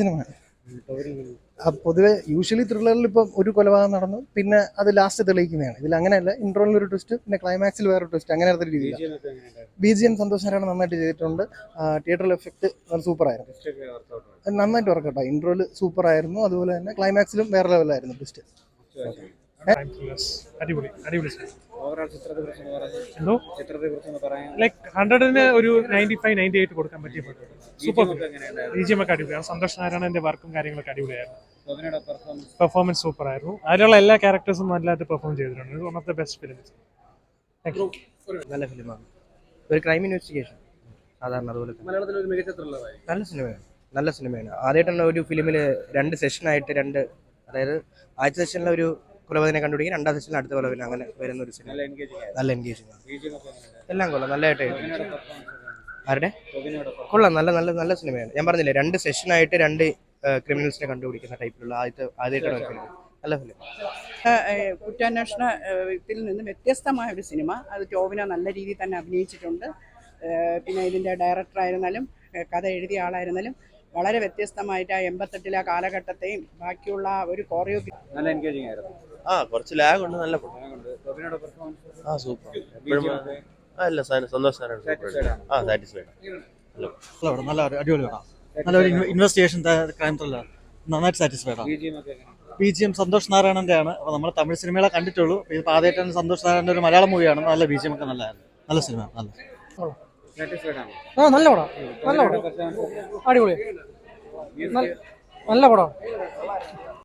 Cinema. ആ, പൊതുവെ usually ത്രില്ലറിൽ ഇപ്പം ഒരു കൊലപാതകം നടന്നു. പിന്നെ അത് ലാസ്റ്റ് തെളിയിക്കുന്നതാണ്. ഇതിൽ അങ്ങനെയല്ല ഇൻട്രോയിൽ ഒരു ട്വിസ്റ്റ് പിന്നെ ക്ലൈമാക്സിൽ വേറെ ട്വിസ്റ്റ് അങ്ങനെ ഒരു രീതിയിൽ ബി ജി എം സന്തോഷ് നന്നായിട്ട് ചെയ്തിട്ടുണ്ട്. തിയേറ്ററിൽ എഫക്ട് സൂപ്പർ ആയിരുന്നു നന്നായിട്ട് ഉറക്കട്ടോ ഇൻട്രോയിൽ സൂപ്പർ ആയിരുന്നു അതുപോലെ തന്നെ ക്ലൈമാക്സിലും വേറെ ലെവലായിരുന്നു ട്വിസ്റ്റ്. അടിപൊളി. അടിപൊളി എന്തോ? പറയാൻ. ഹൺഡ്രഡിന് ഒരു നയന്റി ഫൈവ് നയന്റി എയ്റ്റ് കൊടുക്കാൻ പറ്റിയ സൂപ്പർ എങ്ങനെയുണ്ടായിരുന്നു? ബി ജി എം ഒക്കെ അടിപൊളിയാണ് സന്തോഷ് നാരായണന്റെ വർക്കും കാര്യങ്ങളൊക്കെ അടിപൊളിയായിരുന്നു. പെർഫോമൻസ് പെർഫോമൻസ് സൂപ്പർ ആയിരുന്നു. അതിലുള്ള എല്ലാ ക്യാരക്ടേഴ്സും നല്ലതായിട്ട് പെർഫോം ചെയ്തിട്ടുണ്ട്. One of the best films നല്ല ഫിലിമാണ്. ഒരു ക്രൈം ഇൻവെസ്റ്റിഗേഷൻ സാധാരണ അതുപോലെ നല്ല സിനിമയാണ്. നല്ല സിനിമയാണ്. ആദ്യമായിട്ടാണ് ഒരു ഫിലിമിൽ രണ്ട് സെഷനായിട്ട് രണ്ട് അതായത് ആദ്യത്തെ സെഷനിൽ ഒരു കൊലപാതകനെ കണ്ടുപിടിക്കും രണ്ടാം സെഷനിൽ അടുത്ത കൊലപാതകം അങ്ങനെ വരുന്ന ഒരു സിനിമ. നല്ല എൻഗേജിങ് എല്ലാം കൊള്ളാം. നല്ലതായിട്ട് ആരുടെ? കൊള്ളാം. നല്ല നല്ല നല്ല സിനിമയാണ്. ഞാൻ പറഞ്ഞില്ലേ രണ്ട് സെഷനായിട്ട് രണ്ട് ക്രിമിനൽസിനെ കണ്ടുപിടിക്കുന്ന ടൈപ്പിലുള്ള ആദ്യത്തെ ആദ്യമായിട്ടാണ് ഫിലിം നല്ല ഫിലിം കുറ്റാന്വേഷണ ഇതിൽ നിന്ന് വ്യത്യസ്തമായ ഒരു സിനിമ. അത് ടോവിനോ നല്ല രീതിയിൽ തന്നെ അഭിനയിച്ചിട്ടുണ്ട്. പിന്നെ ഇതിന്റെ ഡയറക്ടറായിരുന്നാലും ആയിരുന്നാലും കഥ എഴുതിയ ആളായിരുന്നാലും വളരെ വ്യത്യസ്തമായിട്ട് ആ എൺപത്തെട്ടിലെ ആ കാലഘട്ടത്തെയും ബാക്കിയുള്ള ഒരു കോറിയോഗ്രാഫി നല്ല എൻഗേജിംഗ് ആയിരുന്നു. ആ കുറച്ച് ലാഗ് ഉണ്ട് നല്ല ആ സൂപ്പർ എപ്പോഴും ആ സാറ്റിസ്ഫൈഡ് ഹലോ നല്ല അടിപൊളി പടം നല്ലൊരു ഇൻവെസ്റ്റിഗേഷൻ ക്രൈം ത്രില്ലർ നന്നായിട്ട് സാറ്റിസ്ഫൈഡ് ആണ് പി ജി എം സന്തോഷ് നാരായണന്റെ ആണ്. അപ്പോൾ നമ്മൾ തമിഴ് സിനിമകളെ കണ്ടിട്ടുള്ളൂ. ഇത് ആദ്യമായിട്ടാണ് സന്തോഷ് നാരായണന്റെ ഒരു മലയാളം മൂവിയാണ് നല്ല ബി ജി എം ഒക്കെ നല്ലതായിരുന്നു. നല്ല സിനിമ നല്ല. ആ നല്ല പടം. നല്ല പടം. അടിപൊളി. നല്ല പടം.